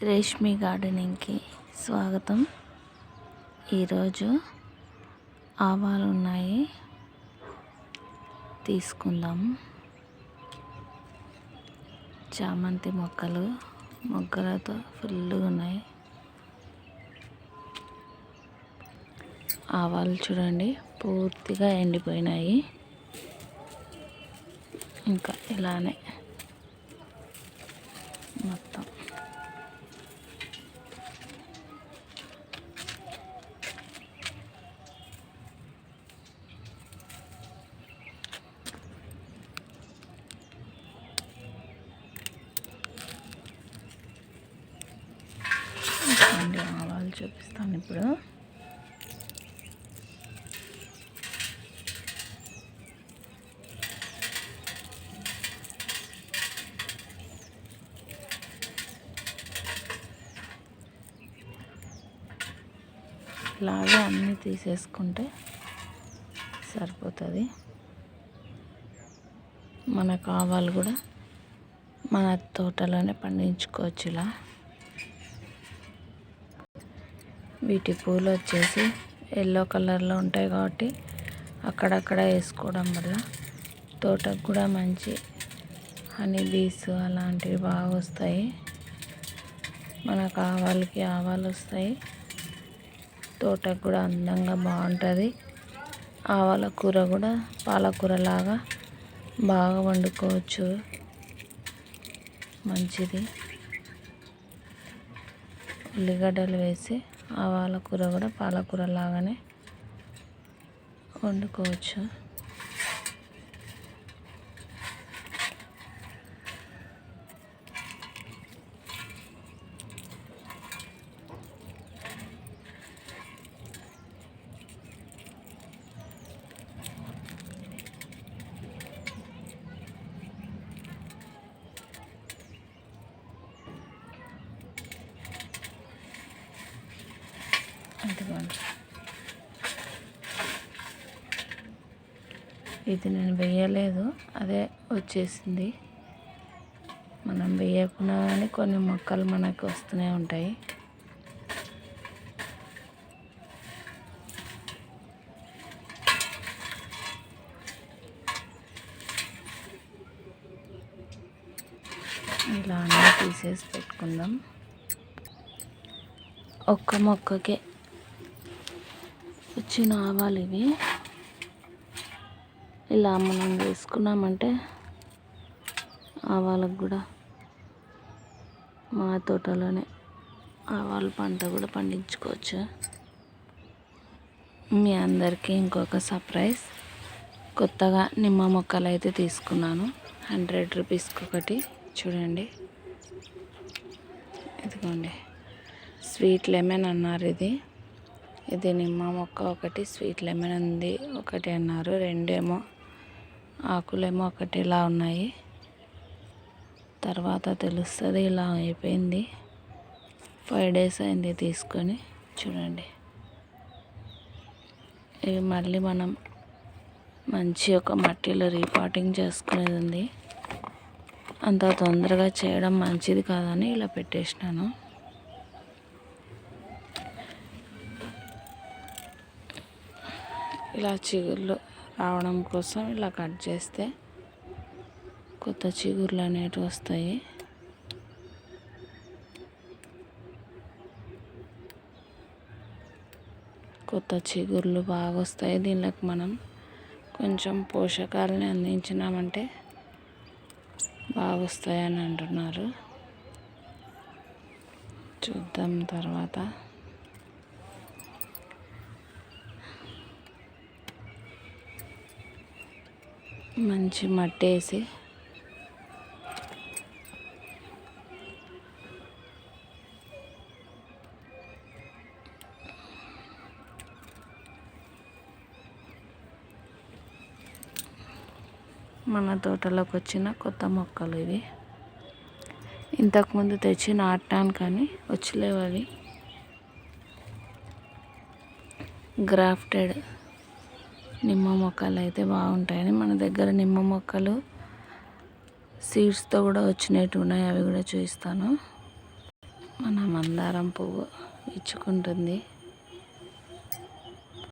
రేష్మి గార్డెనింగ్కి స్వాగతం. ఈరోజు ఆవాలు ఉన్నాయి తీసుకుందాం. చామంతి మొక్కలు మొగ్గలతో ఫుల్గా ఉన్నాయి. ఆవాలు చూడండి పూర్తిగా ఎండిపోయినాయి. ఇంకా ఇలానే మొత్తం చూడండి ఆవాలు చూపిస్తాను ఇప్పుడు. ఇలాగే అన్నీ తీసేసుకుంటే సరిపోతుంది. మనకు ఆవాలు కూడా మన తోటలోనే పండించుకోవచ్చు ఇలా వీటి పూలు వచ్చేసి ఎల్లో కలర్లో ఉంటాయి కాబట్టి అక్కడక్కడ వేసుకోవడం వల్ల తోటకు కూడా మంచి హనీ బీస్ అలాంటివి బాగా వస్తాయి. మనకు ఆవాలకి ఆవాలు వస్తాయి. తోటకు కూడా అందంగా బాగుంటుంది. ఆవాల కూర కూడా పాలకూర లాగా బాగా వండుకోవచ్చు. మంచిది. ఉల్లిగడ్డలు వేసి ఆవాల కూర కూడా పాలకూర లాగానే వండుకోవచ్చు. ఇదిగోండి. ఇది నేను వేయలేదు అదే వచ్చేసింది. మనం వేయకుండా కానీ కొన్ని మొక్కలు మనకు వస్తూనే ఉంటాయి. ఇలా అన్నీ తీసేసి పెట్టుకుందాం. ఒక్క మొక్కకే వచ్చిన ఆవాలు ఇవి. ఇలా మనం వేసుకున్నామంటే ఆవాలకు కూడా మా తోటలోనే ఆవాల పంట కూడా పండించుకోవచ్చు. మీ అందరికీ ఇంకొక సర్ప్రైజ్. కొత్తగా నిమ్మ మొక్కలు అయితే తీసుకున్నాను. హండ్రెడ్ రూపీస్కి ఒకటి. చూడండి. ఇదిగోండి. స్వీట్ లెమన్ అన్నారు ఇది. ఇది నిమ్మ మొక్క ఒకటి స్వీట్ లెమన్ ఉంది ఒకటి అన్నారు. రెండేమో ఆకులేమో ఒకటి ఇలా ఉన్నాయి. తర్వాత తెలుస్తుంది ఇలా అయిపోయింది. ఫైవ్ డేస్ అయింది తీసుకొని. చూడండి. ఇవి మళ్ళీ మనం మంచి ఒక మట్టిలో రీపాటింగ్ చేసుకునేది ఉంది. అంత తొందరగా చేయడం మంచిది కాదని ఇలా పెట్టేసినాను. ఇలా చిగుర్లు రావడం కోసం ఇలా కట్ చేస్తే కొత్త చిగుర్లు అనేటివి వస్తాయి. కొత్త చిగుర్లు బాగా వస్తాయి దీనికి మనం కొంచెం పోషకాలని అందించినామంటే బాగా వస్తాయని అంటున్నారు. చూద్దాం తర్వాత. మంచి మట్టి వేసి. మన తోటలోకి వచ్చిన కొత్త మొక్కలు ఇవి. ఇంతకుముందు తెచ్చి నాటాను కానీ వచ్చలేవు అవి. గ్రాఫ్టెడ్ నిమ్మ మొక్కలు అయితే బాగుంటాయని మన దగ్గర నిమ్మ మొక్కలు సీడ్స్తో కూడా వచ్చినట్టు ఉన్నాయి అవి కూడా చూపిస్తాను. మన మందారం పువ్వు ఇచ్చుకుంటుంది.